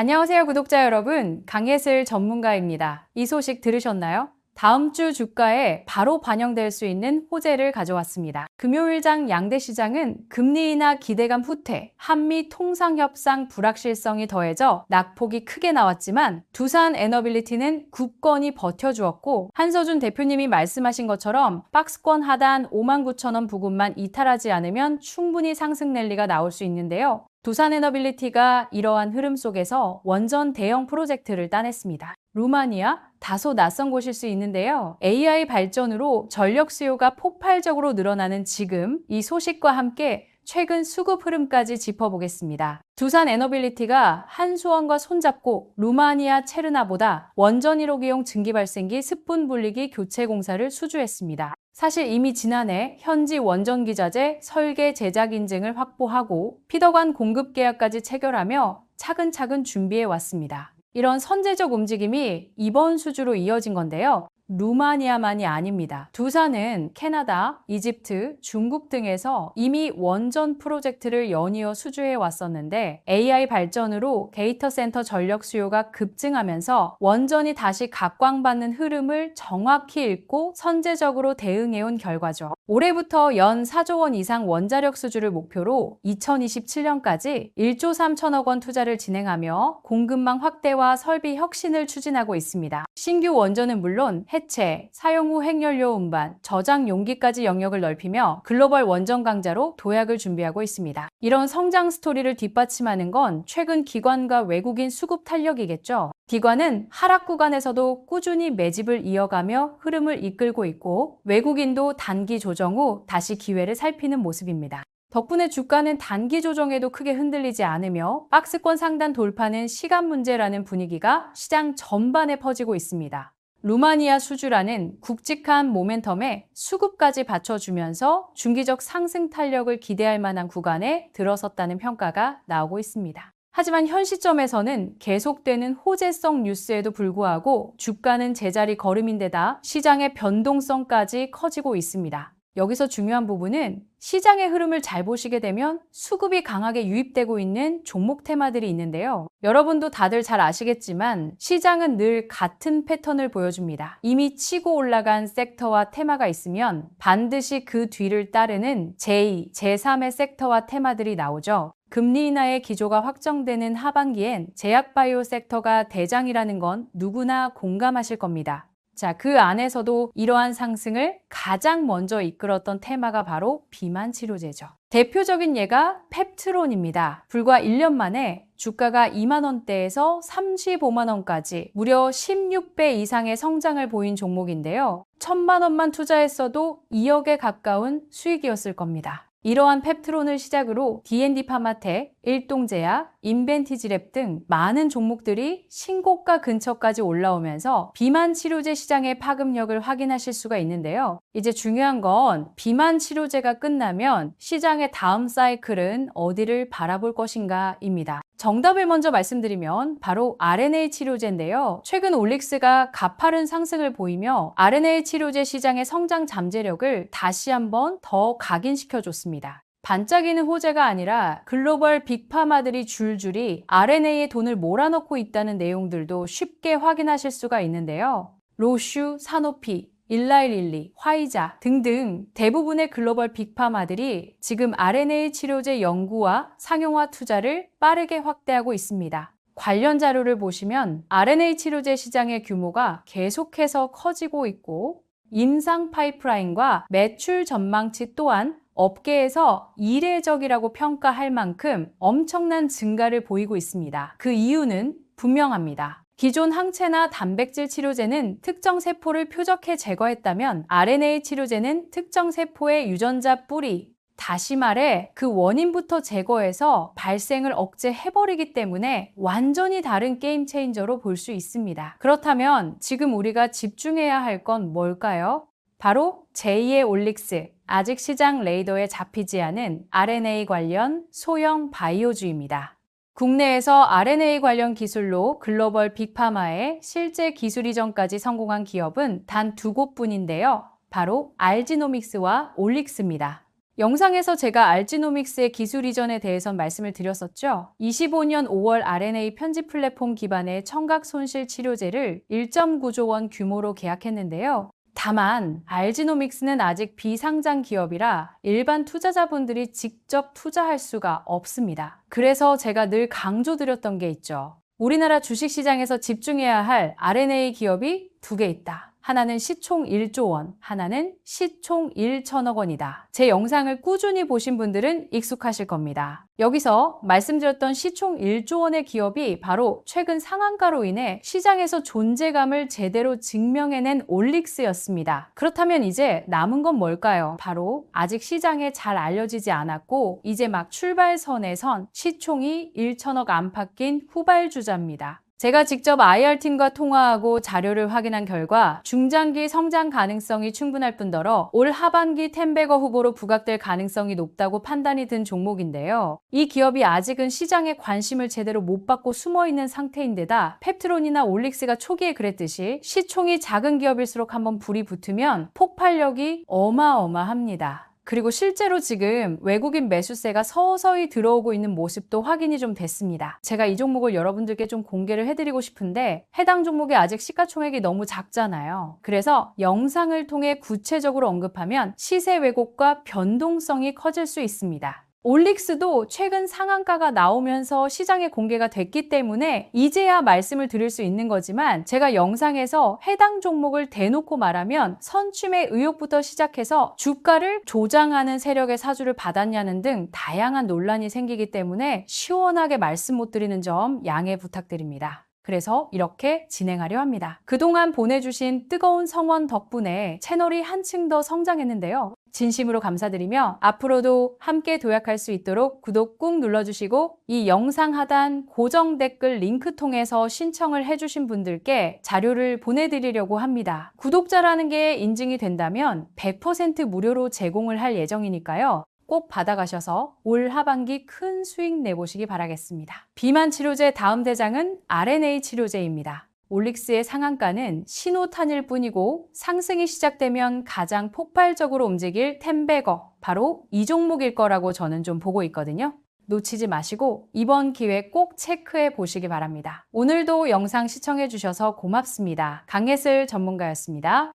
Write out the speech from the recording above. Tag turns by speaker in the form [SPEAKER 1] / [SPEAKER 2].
[SPEAKER 1] 안녕하세요, 구독자 여러분. 강예슬 전문가입니다. 이 소식 들으셨나요? 다음 주 주가에 바로 반영될 수 있는 호재를 가져왔습니다. 금요일장 양대 시장은 금리 인하 기대감 후퇴, 한미 통상 협상 불확실성이 더해져 낙폭이 크게 나왔지만 두산 에너빌리티는 굳건히 버텨주었고 한서준 대표님이 말씀하신 것처럼 박스권 하단 59,000원 부근만 이탈하지 않으면 충분히 상승 랠리가 나올 수 있는데요. 두산에너빌리티가 이러한 흐름 속에서 원전 대형 프로젝트를 따냈습니다. 루마니아 다소 낯선 곳일 수 있는데요. AI 발전으로 전력 수요가 폭발적으로 늘어나는 지금 이 소식과 함께 최근 수급 흐름까지 짚어보겠습니다. 두산 에너빌리티가 한수원과 손잡고 루마니아 체르나보다 원전 1호 기용 증기 발생기 스푼 분리기 교체 공사를 수주했습니다. 사실 이미 지난해 현지 원전 기자재 설계 제작 인증을 확보하고 피더관 공급 계약까지 체결하며 차근차근 준비해 왔습니다. 이런 선제적 움직임이 이번 수주로 이어진 건데요. 루마니아만이 아닙니다. 두산은 캐나다, 이집트, 중국 등에서 이미 원전 프로젝트를 연이어 수주해 왔었는데 AI 발전으로 데이터 센터 전력 수요가 급증하면서 원전이 다시 각광받는 흐름을 정확히 읽고 선제적으로 대응해 온 결과죠. 올해부터 연 4조 원 이상 원자력 수주를 목표로 2027년까지 1조 3천억 원 투자를 진행하며 공급망 확대와 설비 혁신을 추진하고 있습니다. 신규 원전은 물론 해체, 사용 후 핵연료 운반, 저장 용기까지 영역을 넓히며 글로벌 원전 강자로 도약을 준비하고 있습니다. 이런 성장 스토리를 뒷받침하는 건 최근 기관과 외국인 수급 탄력이겠죠. 기관은 하락 구간에서도 꾸준히 매집을 이어가며 흐름을 이끌고 있고 외국인도 단기 조정 후 다시 기회를 살피는 모습입니다. 덕분에 주가는 단기 조정에도 크게 흔들리지 않으며 박스권 상단 돌파는 시간 문제라는 분위기가 시장 전반에 퍼지고 있습니다. 루마니아 수주라는 굵직한 모멘텀에 수급까지 받쳐주면서 중기적 상승 탄력을 기대할 만한 구간에 들어섰다는 평가가 나오고 있습니다. 하지만 현 시점에서는 계속되는 호재성 뉴스에도 불구하고 주가는 제자리 걸음인데다 시장의 변동성까지 커지고 있습니다. 여기서 중요한 부분은 시장의 흐름을 잘 보시게 되면 수급이 강하게 유입되고 있는 종목 테마들이 있는데요. 여러분도 다들 잘 아시겠지만 시장은 늘 같은 패턴을 보여줍니다. 이미 치고 올라간 섹터와 테마가 있으면 반드시 그 뒤를 따르는 제2, 제3의 섹터와 테마들이 나오죠. 금리 인하의 기조가 확정되는 하반기엔 제약바이오 섹터가 대장이라는 건 누구나 공감하실 겁니다. 자, 그 안에서도 이러한 상승을 가장 먼저 이끌었던 테마가 바로 비만 치료제죠. 대표적인 예가 펩트론입니다. 불과 1년 만에 주가가 2만 원대에서 35만 원까지 무려 16배 이상의 성장을 보인 종목인데요. 1천만 원만 투자했어도 2억에 가까운 수익이었을 겁니다. 이러한 펩트론을 시작으로 D&D 파마텍, 일동제약, 인벤티지랩 등 많은 종목들이 신고가 근처까지 올라오면서 비만 치료제 시장의 파급력을 확인하실 수가 있는데요. 이제 중요한 건 비만 치료제가 끝나면 시장의 다음 사이클은 어디를 바라볼 것인가입니다. 정답을 먼저 말씀드리면 바로 RNA 치료제인데요. 최근 올릭스가 가파른 상승을 보이며 RNA 치료제 시장의 성장 잠재력을 다시 한번 더 각인시켜 줬습니다. 반짝이는 호재가 아니라 글로벌 빅파마들이 줄줄이 RNA에 돈을 몰아넣고 있다는 내용들도 쉽게 확인하실 수가 있는데요. 로슈, 사노피, 일라일릴리, 화이자 등등 대부분의 글로벌 빅파마들이 지금 RNA 치료제 연구와 상용화 투자를 빠르게 확대하고 있습니다. 관련 자료를 보시면 RNA 치료제 시장의 규모가 계속해서 커지고 있고 임상 파이프라인과 매출 전망치 또한 업계에서 이례적이라고 평가할 만큼 엄청난 증가를 보이고 있습니다. 그 이유는 분명합니다. 기존 항체나 단백질 치료제는 특정 세포를 표적해 제거했다면 RNA 치료제는 특정 세포의 유전자 뿌리, 다시 말해 그 원인부터 제거해서 발생을 억제해버리기 때문에 완전히 다른 게임 체인저로 볼 수 있습니다. 그렇다면 지금 우리가 집중해야 할 건 뭘까요? 바로 제2의 올릭스, 아직 시장 레이더에 잡히지 않은 RNA 관련 소형 바이오주입니다. 국내에서 RNA 관련 기술로 글로벌 빅파마의 실제 기술 이전까지 성공한 기업은 단 두 곳뿐인데요. 바로 알지노믹스와 올릭스입니다. 영상에서 제가 알지노믹스의 기술 이전에 대해선 말씀을 드렸었죠. 25년 5월 RNA 편집 플랫폼 기반의 청각 손실 치료제를 1.9조 원 규모로 계약했는데요. 다만 알지노믹스는 아직 비상장 기업이라 일반 투자자분들이 직접 투자할 수가 없습니다. 그래서 제가 늘 강조드렸던 게 있죠. 우리나라 주식시장에서 집중해야 할 RNA 기업이 두 개 있다. 하나는 시총 1조 원, 하나는 시총 1천억 원이다. 제 영상을 꾸준히 보신 분들은 익숙하실 겁니다. 여기서 말씀드렸던 시총 1조 원의 기업이 바로 최근 상한가로 인해 시장에서 존재감을 제대로 증명해낸 올릭스였습니다. 그렇다면 이제 남은 건 뭘까요? 바로 아직 시장에 잘 알려지지 않았고 이제 막 출발선에 선 시총이 1천억 안팎 낀 후발주자입니다. 제가 직접 IR팀과 통화하고 자료를 확인한 결과 중장기 성장 가능성이 충분할 뿐더러 올 하반기 텐베거 후보로 부각될 가능성이 높다고 판단이 든 종목인데요. 이 기업이 아직은 시장에 관심을 제대로 못 받고 숨어 있는 상태인데다 펩트론이나 올릭스가 초기에 그랬듯이 시총이 작은 기업일수록 한번 불이 붙으면 폭발력이 어마어마합니다. 그리고 실제로 지금 외국인 매수세가 서서히 들어오고 있는 모습도 확인이 좀 됐습니다. 제가 이 종목을 여러분들께 좀 공개를 해드리고 싶은데 해당 종목이 아직 시가총액이 너무 작잖아요. 그래서 영상을 통해 구체적으로 언급하면 시세 왜곡과 변동성이 커질 수 있습니다. 올릭스도 최근 상한가가 나오면서 시장에 공개가 됐기 때문에 이제야 말씀을 드릴 수 있는 거지만 제가 영상에서 해당 종목을 대놓고 말하면 선취매 의혹부터 시작해서 주가를 조장하는 세력의 사주를 받았냐는 등 다양한 논란이 생기기 때문에 시원하게 말씀 못 드리는 점 양해 부탁드립니다. 그래서 이렇게 진행하려 합니다. 그동안 보내주신 뜨거운 성원 덕분에 채널이 한층 더 성장했는데요. 진심으로 감사드리며 앞으로도 함께 도약할 수 있도록 구독 꾹 눌러주시고 이 영상 하단 고정 댓글 링크 통해서 신청을 해주신 분들께 자료를 보내드리려고 합니다. 구독자라는 게 인증이 된다면 100% 무료로 제공을 할 예정이니까요. 꼭 받아가셔서 올 하반기 큰 수익 내보시기 바라겠습니다. 비만 치료제 다음 대장은 RNA 치료제입니다. 올릭스의 상한가는 신호탄일 뿐이고 상승이 시작되면 가장 폭발적으로 움직일 텐베거 바로 이 종목일 거라고 저는 좀 보고 있거든요. 놓치지 마시고 이번 기회 꼭 체크해 보시기 바랍니다. 오늘도 영상 시청해 주셔서 고맙습니다. 강예슬 전문가였습니다.